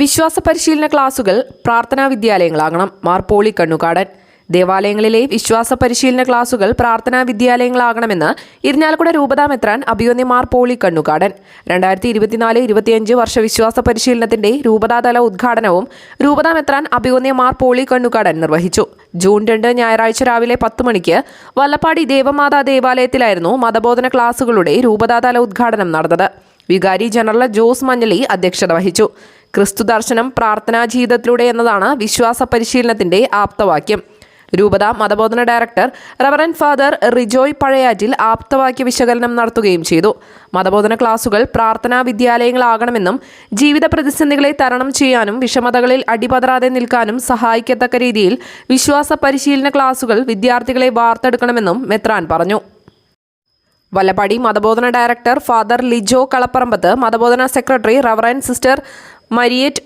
വിശ്വാസ പരിശീലന ക്ലാസുകൾ പ്രാർത്ഥനാ വിദ്യാലയങ്ങളാകണം. മാർ പോളി കണ്ണുകാടൻ. ദേവാലയങ്ങളിലെ വിശ്വാസ പരിശീലന ക്ലാസുകൾ പ്രാർത്ഥനാ വിദ്യാലയങ്ങളാകണമെന്ന് ഇരിഞ്ഞാലക്കുട രൂപതാമെത്രാൻ അഭിയോന്യ മാർ പോളി കണ്ണുകാടൻ. രണ്ടായിരത്തി ഇരുപത്തിനാല് ഇരുപത്തിയഞ്ച് വർഷ വിശ്വാസ പരിശീലനത്തിന്റെ രൂപതാതല ഉദ്ഘാടനവും രൂപതാമെത്രാൻ അഭിയോന്യ മാർ പോളി കണ്ണുകാടൻ നിർവഹിച്ചു. ജൂൺ രണ്ട് ഞായറാഴ്ച രാവിലെ പത്ത് മണിക്ക് വല്ലപ്പാടി ദേവമാതാ ദേവാലയത്തിലായിരുന്നു മതബോധന ക്ലാസുകളുടെ രൂപതാതല ഉദ്ഘാടനം നടന്നത്. വികാരി ജനറൽ ജോസ് മഞ്ഞളി അധ്യക്ഷത വഹിച്ചു. ക്രിസ്തു ദർശനം പ്രാർത്ഥനാ ജീവിതത്തിലൂടെ എന്നതാണ് വിശ്വാസ പരിശീലനത്തിന്റെ ആപ്തവാക്യം. രൂപത മതബോധന director reverend father Rijoy Pazhayattil ആപ്തവാക്യ വിശകലനം നടത്തുകയും ചെയ്തു. മതബോധന ക്ലാസുകൾ പ്രാർത്ഥനാ വിദ്യാലയങ്ങളാകണമെന്നും ജീവിത പ്രതിസന്ധികളെ തരണം ചെയ്യാനും വിഷമതകളിൽ അടിപതരാതെ നിൽക്കാനും സഹായിക്കത്തക്ക രീതിയിൽ വിശ്വാസ പരിശീലന ക്ലാസുകൾ വിദ്യാർത്ഥികളെ വാർത്തെടുക്കണമെന്നും മെത്രാൻ പറഞ്ഞു. വല്ലപ്പാടി മതബോധന ഡയറക്ടർ ഫാദർ ലിജോ കളപ്പറമ്പത്ത് മതബോധന secretary reverend sister Mariette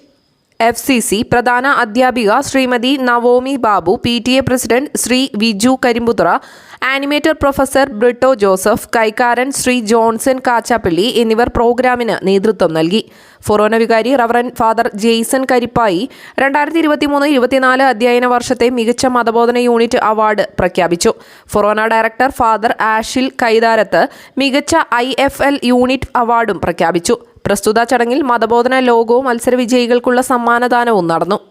F C C പ്രധാന അധ്യാപിക Shrimati Naomi Babu P T A president Shri Viju Karimputhra animator professor Britto Joseph കൈക്കാരൻ Shri Johnson കാച്ചാപ്പള്ളി എന്നിവർ പ്രോഗ്രാമിന് നേതൃത്വം നൽകി. ഫൊറോന വികാരി റവറൻ ഫാദർ ജെയ്സൺ കരിപ്പായി രണ്ടായിരത്തി ഇരുപത്തിമൂന്ന് ഇരുപത്തിനാല് അധ്യയന വർഷത്തെ മികച്ച മതബോധന യൂണിറ്റ് അവാർഡ് പ്രഖ്യാപിച്ചു. Forane director father Ashil Kaitharath മികച്ച ഐ യൂണിറ്റ് അവാർഡും പ്രഖ്യാപിച്ചു. പ്രസ്തുത ചടങ്ങിൽ മതബോധന ലോഗോ മത്സരവിജയികൾക്കുള്ള സമ്മാനദാനവും നടന്നു.